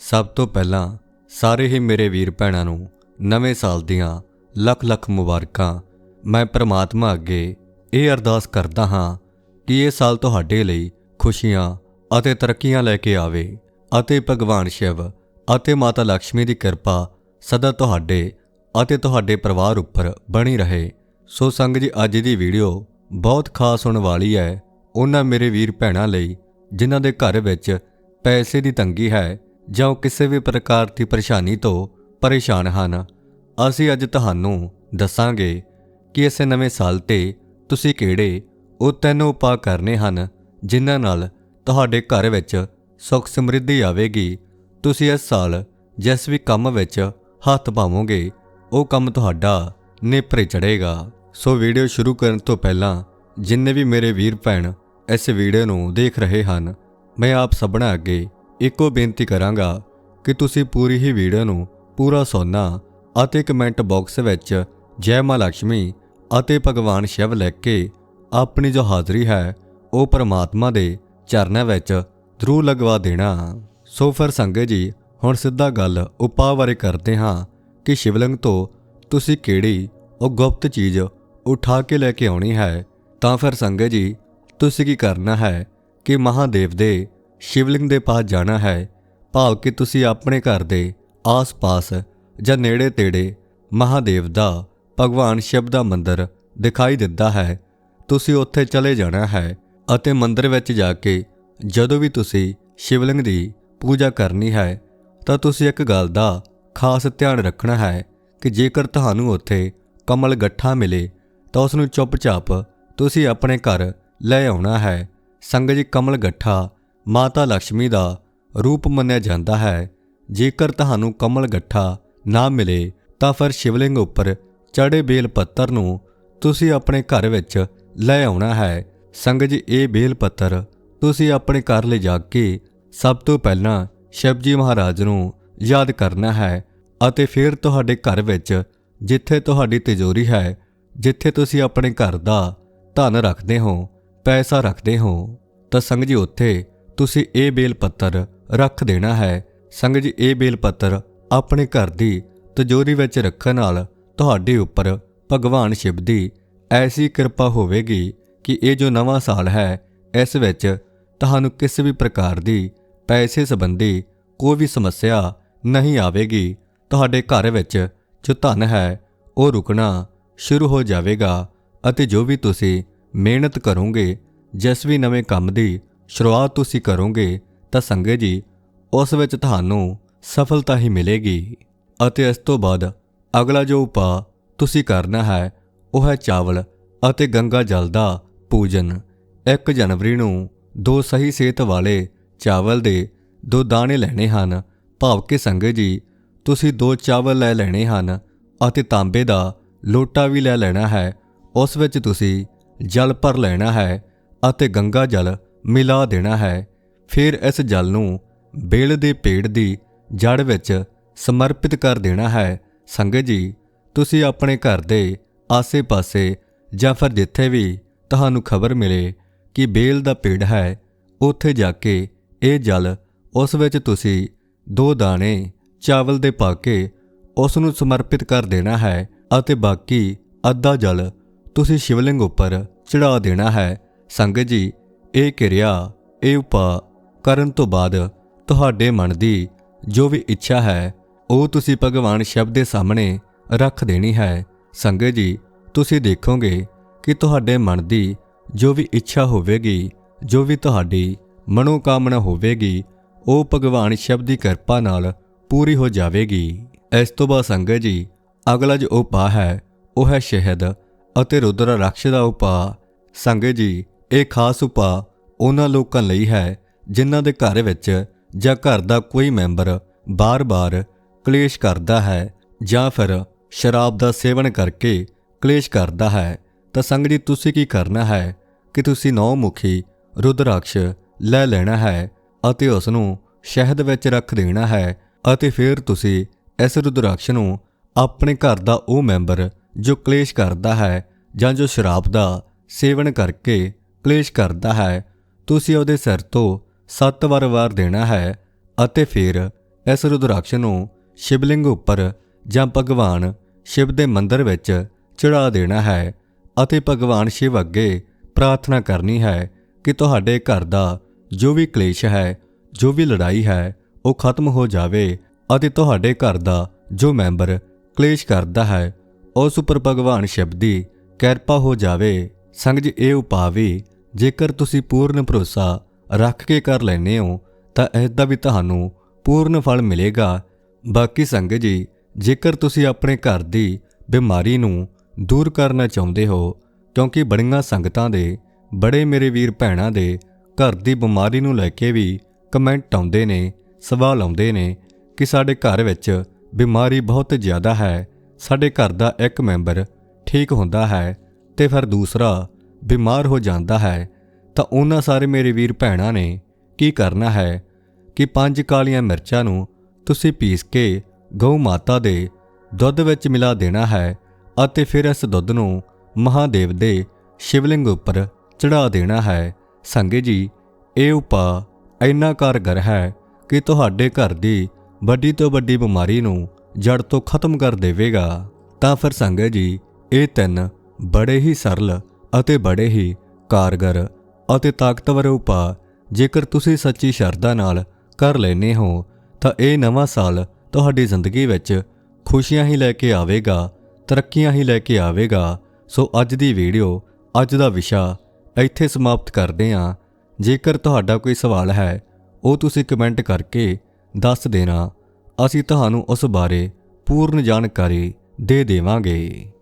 ਸਭ ਤੋਂ ਪਹਿਲਾਂ ਸਾਰੇ ਹੀ ਮੇਰੇ ਵੀਰ ਭੈਣਾਂ ਨੂੰ ਨਵੇਂ ਸਾਲ ਦੀਆਂ ਲੱਖ ਲੱਖ ਮੁਬਾਰਕਾਂ। ਮੈਂ ਪ੍ਰਮਾਤਮਾ ਅੱਗੇ ਇਹ ਅਰਦਾਸ ਕਰਦਾ ਹਾਂ ਕਿ ਇਹ ਸਾਲ ਤੁਹਾਡੇ ਲਈ ਖੁਸ਼ੀਆਂ ਅਤੇ ਤਰੱਕੀਆਂ ਲੈ ਕੇ ਆਵੇ ਅਤੇ ਭਗਵਾਨ ਸ਼ਿਵ ਅਤੇ ਮਾਤਾ ਲక్ష్ਮੀ ਦੀ ਕਿਰਪਾ ਸਦਾ ਤੁਹਾਡੇ ਅਤੇ ਤੁਹਾਡੇ ਪਰਿਵਾਰ ਉੱਪਰ ਬਣੀ ਰਹੇ। ਸੋ ਸੰਗ ਜੀ, ਅੱਜ ਦੀ ਵੀਡੀਓ ਬਹੁਤ ਖਾਸ ਹੋਣ ਵਾਲੀ ਹੈ। ਉਹਨਾਂ ਮੇਰੇ ਵੀਰ ਭੈਣਾਂ ਲਈ ਜਿਨ੍ਹਾਂ ਦੇ ਘਰ ਵਿੱਚ ਪੈਸੇ ਦੀ ਤੰਗੀ ਹੈ ਜਾਂ ਉਹ ਕਿਸੇ ਵੀ ਪ੍ਰਕਾਰ ਦੀ ਪਰੇਸ਼ਾਨੀ ਤੋਂ ਪਰੇਸ਼ਾਨ ਹਨ, ਅਸੀਂ ਅੱਜ ਤੁਹਾਨੂੰ ਦੱਸਾਂਗੇ ਕਿ ਇਸ ਨਵੇਂ ਸਾਲ ਤੇ ਤੁਸੀਂ ਕਿਹੜੇ ਉਹ ਤਿੰਨ ਉਪਾਅ ਕਰਨੇ ਹਨ, ਜਿਨ੍ਹਾਂ ਨਾਲ ਤੁਹਾਡੇ ਘਰ ਵਿੱਚ ਸੁੱਖ ਸਮਰਿੱਧੀ ਆਵੇਗੀ। ਤੁਸੀਂ ਇਸ ਸਾਲ ਜਿਸ ਵੀ ਕੰਮ ਵਿੱਚ ਹੱਥ ਪਾਵੋਗੇ, ਉਹ ਕੰਮ ਤੁਹਾਡਾ ਨੇਪਰੇ ਚੜੇਗਾ ਸੋ ਵੀਡੀਓ ਸ਼ੁਰੂ ਕਰਨ ਤੋਂ ਪਹਿਲਾਂ ਜਿੰਨੇ ਵੀ ਮੇਰੇ ਵੀਰ ਭੈਣ ਇਸ ਵੀਡੀਓ ਨੂੰ ਦੇਖ ਰਹੇ ਹਨ, ਮੈਂ ਆਪ ਸਭਨਾਂ ਅੱਗੇ ਇੱਕੋ ਬੇਨਤੀ ਕਰਾਂਗਾ ਕਿ ਤੁਸੀਂ ਪੂਰੀ ਹੀ ਵੀਡੀਓ ਨੂੰ ਪੂਰਾ ਸੁਣਨਾ ਅਤੇ ਕਮੈਂਟ ਬਾਕਸ ਵਿੱਚ ਜੈ ਮਾਂ ਲక్ష్ਮੀ ਅਤੇ ਭਗਵਾਨ ਸ਼ਿਵ ਲਿਖ ਕੇ ਆਪਣੀ ਜੋ ਹਾਜ਼ਰੀ ਹੈ, ਉਹ ਪਰਮਾਤਮਾ ਦੇ ਚਰਨਾਂ ਵਿੱਚ ਜ਼ਰੂਰ ਲਗਵਾ ਦੇਣਾ। ਸੋ ਫਿਰ ਸੰਗਤ ਜੀ, ਹੁਣ ਸਿੱਧਾ ਗੱਲ ਉਪਾਅ ਬਾਰੇ ਕਰਦੇ ਹਾਂ ਕਿ ਸ਼ਿਵਲਿੰਗ ਤੋਂ ਤੁਸੀਂ ਕਿਹੜੀ ਉਹ ਗੁਪਤ ਚੀਜ਼ ਉਠਾ ਕੇ ਲੈ ਕੇ ਆਉਣੀ ਹੈ? ਤਾਂ ਫਿਰ ਸੰਗਤ ਜੀ, ਤੁਸੀਂ ਕੀ ਕਰਨਾ ਹੈ ਕਿ ਮਹਾਦੇਵ ਦੇ ਸ਼ਿਵਲਿੰਗ ਦੇ ਪਾਸ ਜਾਣਾ ਹੈ, ਭਾਵ ਕਿ ਤੁਸੀਂ ਆਪਣੇ ਘਰ ਦੇ ਆਸ-ਪਾਸ ਜਾਂ ਨੇੜੇ-ਤੇੜੇ ਮਹਾਦੇਵ ਦਾ, ਭਗਵਾਨ ਸ਼ਿਵ ਦਾ ਮੰਦਿਰ ਦਿਖਾਈ ਦਿੰਦਾ ਹੈ। ਤੁਸੀਂ ਉੱਥੇ ਚਲੇ ਜਾਣਾ ਹੈ ਅਤੇ ਮੰਦਿਰ ਵਿੱਚ ਜਾ ਕੇ ਜਦੋਂ ਵੀ ਤੁਸੀਂ ਸ਼ਿਵਲਿੰਗ ਦੀ ਪੂਜਾ ਕਰਨੀ ਹੈ, ਤਾਂ ਤੁਸੀਂ ਇੱਕ ਗੱਲ ਦਾ ਖਾਸ ਧਿਆਨ ਰੱਖਣਾ ਹੈ ਕਿ ਜੇਕਰ ਤੁਹਾਨੂੰ ਉੱਥੇ ਕਮਲ ਗੱਠਾ ਮਿਲੇ, ਤਾਂ ਉਸ ਨੂੰ ਚੁੱਪਚਾਪ ਤੁਸੀਂ ਆਪਣੇ ਘਰ ਲੈ ਆਉਣਾ ਹੈ। ਸੰਗਤ ਜੀ, ਕਮਲ ਗੱਠਾ ਮਾਤਾ ਲక్ష్ਮੀ ਦਾ ਰੂਪ ਮੰਨਿਆ ਜਾਂਦਾ ਹੈ। ਜੇਕਰ ਤੁਹਾਨੂੰ ਕਮਲ ਗੱਠਾ ਨਾ ਮਿਲੇ, ਤਾਂ ਫਿਰ ਸ਼ਿਵਲਿੰਗ ਉੱਪਰ ਚੜੇ ਬੇਲ ਪੱਤਰ ਨੂੰ ਤੁਸੀਂ ਆਪਣੇ ਘਰ ਵਿੱਚ ਲੈ ਆਉਣਾ ਹੈ। ਸੰਗਤ ਜੀ ਇਹ ਬੇਲ ਪੱਤਰ ਤੁਸੀਂ ਆਪਣੇ ਘਰ ਲੈ ਜਾ ਕੇ ਸਭ ਤੋਂ ਪਹਿਲਾਂ ਸ਼ਿਵਜੀ ਮਹਾਰਾਜ ਨੂੰ ਯਾਦ ਕਰਨਾ ਹੈ ਅਤੇ ਫਿਰ ਤੁਹਾਡੇ ਘਰ ਵਿੱਚ ਜਿੱਥੇ ਤੁਹਾਡੀ ਤਿਜੋਰੀ ਹੈ, ਜਿੱਥੇ ਤੁਸੀਂ ਆਪਣੇ ਘਰ ਦਾ ਧਨ ਰੱਖਦੇ ਹੋ, ਪੈਸਾ ਰੱਖਦੇ ਹੋ, ਤਾਂ ਸੰਗਤ ਜੀ ਉੱਥੇ ਤੁਸੀਂ ਇਹ ਬੇਲ ਪੱਤਰ ਰੱਖ ਦੇਣਾ ਹੈ। ਸੰਗ ਜੀ, ਇਹ ਬੇਲ ਪੱਤਰ ਆਪਣੇ ਘਰ ਦੀ ਤਜੋਰੀ ਵਿੱਚ ਰੱਖਣ ਨਾਲ ਤੁਹਾਡੇ ਉੱਪਰ ਭਗਵਾਨ ਸ਼ਿਵ ਦੀ ਐਸੀ ਕਿਰਪਾ ਹੋਵੇਗੀ ਕਿ ਇਹ ਜੋ ਨਵਾਂ ਸਾਲ ਹੈ, ਇਸ ਵਿੱਚ ਤੁਹਾਨੂੰ ਕਿਸੇ ਵੀ ਪ੍ਰਕਾਰ ਦੀ ਪੈਸੇ ਸੰਬੰਧੀ ਕੋਈ ਵੀ ਸਮੱਸਿਆ ਨਹੀਂ ਆਵੇਗੀ। ਤੁਹਾਡੇ ਘਰ ਵਿੱਚ ਜੋ ਧਨ ਹੈ, ਉਹ ਰੁਕਣਾ ਸ਼ੁਰੂ ਹੋ ਜਾਵੇਗਾ ਅਤੇ ਜੋ ਵੀ ਤੁਸੀਂ ਮਿਹਨਤ ਕਰੋਗੇ, ਜਿਸ ਵੀ ਨਵੇਂ ਕੰਮ ਦੀ ਸ਼ੁਰੂਆਤ ਤੁਸੀਂ ਕਰੋਗੇ ਤਾਂ ਸੰਗਤ ਜੀ, ਉਸ ਵਿੱਚ ਤੁਹਾਨੂੰ ਸਫਲਤਾ ਹੀ ਮਿਲੇਗੀ। ਅਤੇ ਇਸ ਤੋਂ ਬਾਅਦ ਅਗਲਾ ਜੋ ਉਪਾਅ ਤੁਸੀਂ ਕਰਨਾ ਹੈ, ਉਹ ਹੈ ਚਾਵਲ ਅਤੇ ਗੰਗਾ ਜਲ ਦਾ ਪੂਜਨ। 1 ਜਨਵਰੀ ਨੂੰ ਦੋ ਸਹੀ ਸਿਹਤ ਵਾਲੇ ਚਾਵਲ ਦੇ ਦੋ ਦਾਣੇ ਲੈਣੇ ਹਨ। ਭਾਵ ਕਿ ਸੰਗਤ ਜੀ, ਤੁਸੀਂ ਦੋ ਚਾਵਲ ਲੈ ਲੈਣੇ ਹਨ ਅਤੇ ਤਾਂਬੇ ਦਾ ਲੋਟਾ ਵੀ ਲੈ ਲੈਣਾ ਹੈ। ਉਸ ਵਿੱਚ ਤੁਸੀਂ ਜਲ ਭਰ ਲੈਣਾ ਹੈ ਅਤੇ ਗੰਗਾ ਜਲ ਮਿਲਾ ਦੇਣਾ ਹੈ। ਫਿਰ ਇਸ ਜਲ ਨੂੰ ਬੇਲ ਦੇ ਪੇੜ ਦੀ ਜੜ ਵਿੱਚ ਸਮਰਪਿਤ ਕਰ ਦੇਣਾ ਹੈ। ਸੰਗਤ ਜੀ, ਤੁਸੀਂ ਆਪਣੇ ਘਰ ਦੇ ਆਸੇ-ਪਾਸੇ ਜਾਂ ਫਿਰ ਜਿੱਥੇ ਵੀ ਤੁਹਾਨੂੰ ਖਬਰ ਮਿਲੇ ਕਿ ਬੇਲ ਦਾ ਪੇੜ ਹੈ, ਉੱਥੇ ਜਾ ਕੇ ਇਹ ਜਲ ਉਸ ਵਿੱਚ ਤੁਸੀਂ ਦੋ ਦਾਣੇ ਚਾਵਲ ਦੇ ਪਾ ਕੇ ਉਸ ਨੂੰ ਸਮਰਪਿਤ ਕਰ ਦੇਣਾ ਹੈ ਅਤੇ ਬਾਕੀ ਅੱਧਾ ਜਲ ਤੁਸੀਂ ਸ਼ਿਵਲਿੰਗ ਉੱਪਰ ਚੜਾ ਦੇਣਾ ਹੈ। ਸੰਗਤ ਜੀ ਇਹ ਕਿਰਿਆ, ਇਹ ਉਪਾਅ ਕਰਨ ਤੋਂ ਬਾਅਦ ਤੁਹਾਡੇ ਮਨ ਦੀ ਜੋ ਵੀ ਇੱਛਾ ਹੈ, ਉਹ ਤੁਸੀਂ ਭਗਵਾਨ ਸ਼ਬਦ ਦੇ ਸਾਹਮਣੇ ਰੱਖ ਦੇਣੀ ਹੈ। ਸੰਗਤ ਜੀ, ਤੁਸੀਂ ਦੇਖੋਗੇ ਕਿ ਤੁਹਾਡੇ ਮਨ ਦੀ ਜੋ ਵੀ ਇੱਛਾ ਹੋਵੇਗੀ, ਜੋ ਵੀ ਤੁਹਾਡੀ ਮਨੋਕਾਮਨਾ ਹੋਵੇਗੀ, ਉਹ ਭਗਵਾਨ ਸ਼ਬਦ ਦੀ ਕਿਰਪਾ ਨਾਲ ਪੂਰੀ ਹੋ ਜਾਵੇਗੀ। ਇਸ ਤੋਂ ਬਾਅਦ ਸੰਗਤ ਜੀ, ਅਗਲਾ ਜੋ ਉਪਾਅ ਹੈ, ਉਹ ਹੈ ਸ਼ਹਿਦ ਅਤੇ ਰੁਦਰ ਰਕਸ਼ ਦਾ ਉਪਾਅ। ਸੰਗਤ ਜੀ ਇਹ ਖਾਸ ਉਪਾਅ ਉਹਨਾਂ ਲੋਕਾਂ ਲਈ ਹੈ ਜਿਨ੍ਹਾਂ ਦੇ ਘਰ ਵਿੱਚ ਜਾਂ ਘਰ ਦਾ ਕੋਈ ਮੈਂਬਰ ਬਾਰ-ਬਾਰ ਕਲੇਸ਼ ਕਰਦਾ ਹੈ ਜਾਂ ਫਿਰ ਸ਼ਰਾਬ ਦਾ ਸੇਵਨ ਕਰਕੇ ਕਲੇਸ਼ ਕਰਦਾ ਹੈ। ਤਾਂ ਸੰਗਤ ਜੀ, ਤੁਸੀਂ ਕੀ ਕਰਨਾ ਹੈ ਕਿ ਤੁਸੀਂ ਨੌ ਮੁਖੀ ਰੁਦਰਾਕਸ਼ ਲੈ ਲੈਣਾ ਹੈ ਅਤੇ ਉਸ ਨੂੰ ਸ਼ਹਿਦ ਵਿੱਚ ਰੱਖ ਦੇਣਾ ਹੈ ਅਤੇ ਫਿਰ ਤੁਸੀਂ ਇਸ ਰੁਦਰਾਕਸ਼ ਨੂੰ ਆਪਣੇ ਘਰ ਦਾ ਉਹ ਮੈਂਬਰ ਜੋ ਕਲੇਸ਼ ਕਰਦਾ ਹੈ ਜਾਂ ਜੋ ਸ਼ਰਾਬ ਦਾ ਸੇਵਨ ਕਰਕੇ ਕਲੇਸ਼ ਕਰਦਾ ਹੈ, ਤੁਸੀਂ ਉਹਦੇ ਸਿਰ ਤੋਂ ਸੱਤ ਵਾਰ ਵਾਰ ਦੇਣਾ ਹੈ ਅਤੇ ਫਿਰ ਇਸ ਰੁਦਰਾਕਸ਼ ਨੂੰ ਸ਼ਿਵਲਿੰਗ ਉੱਪਰ ਜਾਂ ਭਗਵਾਨ ਸ਼ਿਵ ਦੇ ਮੰਦਰ ਵਿੱਚ ਚੜਾ ਦੇਣਾ ਹੈ ਅਤੇ ਭਗਵਾਨ ਸ਼ਿਵ ਅੱਗੇ ਪ੍ਰਾਰਥਨਾ ਕਰਨੀ ਹੈ ਕਿ ਤੁਹਾਡੇ ਘਰ ਦਾ ਜੋ ਵੀ ਕਲੇਸ਼ ਹੈ, ਜੋ ਵੀ ਲੜਾਈ ਹੈ, ਉਹ ਖਤਮ ਹੋ ਜਾਵੇ ਅਤੇ ਤੁਹਾਡੇ ਘਰ ਦਾ ਜੋ ਮੈਂਬਰ ਕਲੇਸ਼ ਕਰਦਾ ਹੈ, ਉਸ ਉੱਪਰ ਭਗਵਾਨ ਸ਼ਿਵ ਦੀ ਕਿਰਪਾ ਹੋ ਜਾਵੇ। ਸੰਗ ਜੀ ਇਹ ਉਪਾਅ ਵੀ ਜੇਕਰ ਤੁਸੀਂ ਪੂਰਨ ਭਰੋਸਾ ਰੱਖ ਕੇ ਕਰ ਲੈਨੇ ਹੋ, ਤਾਂ ਇਸ ਦਾ ਵੀ ਤੁਹਾਨੂੰ ਪੂਰਨ ਫਲ ਮਿਲੇਗਾ। ਬਾਕੀ ਸੰਗਤ ਜੀ, ਜੇਕਰ ਤੁਸੀਂ ਆਪਣੇ ਘਰ ਦੀ ਬਿਮਾਰੀ ਨੂੰ ਦੂਰ ਕਰਨਾ ਚਾਹੁੰਦੇ ਹੋ, ਕਿਉਂਕਿ ਬੜੀਆਂ ਸੰਗਤਾਂ ਦੇ, ਬੜੇ ਮੇਰੇ ਵੀਰ ਭੈਣਾਂ ਦੇ ਘਰ ਦੀ ਬਿਮਾਰੀ ਨੂੰ ਲੈ ਕੇ ਵੀ ਕਮੈਂਟ ਆਉਂਦੇ ਨੇ, ਸਵਾਲ ਆਉਂਦੇ ਨੇ ਕਿ ਸਾਡੇ ਘਰ ਵਿੱਚ ਬਿਮਾਰੀ ਬਹੁਤ ਜ਼ਿਆਦਾ ਹੈ, ਸਾਡੇ ਘਰ ਦਾ ਇੱਕ ਮੈਂਬਰ ਠੀਕ ਹੁੰਦਾ ਹੈ ਤੇ ਫਿਰ ਦੂਸਰਾ ਬਿਮਾਰ ਹੋ ਜਾਂਦਾ ਹੈ, ਤਾਂ ਉਹਨਾਂ ਸਾਰੇ ਮੇਰੇ ਵੀਰ ਭੈਣਾਂ ਨੇ ਕੀ ਕਰਨਾ ਹੈ ਕਿ ਪੰਜ ਕਾਲੀਆਂ ਮਿਰਚਾਂ ਨੂੰ ਤੁਸੀਂ ਪੀਸ ਕੇ ਗਊ ਮਾਤਾ ਦੇ ਦੁੱਧ ਵਿੱਚ ਮਿਲਾ ਦੇਣਾ ਹੈ ਅਤੇ ਫਿਰ ਇਸ ਦੁੱਧ ਨੂੰ ਮਹਾਦੇਵ ਦੇ ਸ਼ਿਵਲਿੰਗ ਉੱਪਰ ਚੜਾ ਦੇਣਾ ਹੈ। ਸੰਗੇ ਜੀ, ਇਹ ਉਪਾਅ ਇੰਨਾ ਕਾਰਗਰ ਹੈ ਕਿ ਤੁਹਾਡੇ ਘਰ ਦੀ ਵੱਡੀ ਤੋਂ ਵੱਡੀ ਬਿਮਾਰੀ ਨੂੰ ਜੜ ਤੋਂ ਖਤਮ ਕਰ ਦੇਵੇਗਾ। ਤਾਂ ਫਿਰ ਸੰਗੇ ਜੀ, ਇਹ ਤਿੰਨ ਬੜੇ ਹੀ ਸਰਲ ਅਤੇ ਬੜੇ ਹੀ ਕਾਰਗਰ ਅਤੇ ਤਾਕਤਵਰ ਉਪਾਅ। ਜੇਕਰ ਤੁਸੀਂ ਸੱਚੀ ਸ਼ਰਧਾ ਨਾਲ ਕਰ ਲੈਨੇ ਹੋ, ਤਾਂ ਇਹ ਨਵਾਂ ਸਾਲ ਤੁਹਾਡੀ ਜ਼ਿੰਦਗੀ ਵਿੱਚ ਖੁਸ਼ੀਆਂ ਹੀ ਲੈ ਕੇ ਆਵੇਗਾ, ਤਰੱਕੀਆਂ ਹੀ ਲੈ ਕੇ ਆਵੇਗਾ। ਸੋ ਅੱਜ ਦੀ ਵੀਡੀਓ, ਅੱਜ ਦਾ ਵਿਸ਼ਾ ਇੱਥੇ ਸਮਾਪਤ ਕਰਦੇ ਹਾਂ। ਜੇਕਰ ਤੁਹਾਡਾ ਕੋਈ ਸਵਾਲ ਹੈ, ਉਹ ਤੁਸੀਂ ਕਮੈਂਟ ਕਰਕੇ ਦੱਸ ਦੇਣਾ। ਅਸੀਂ ਤੁਹਾਨੂੰ ਉਸ ਬਾਰੇ ਪੂਰਨ ਜਾਣਕਾਰੀ ਦੇ ਦੇਵਾਂਗੇ।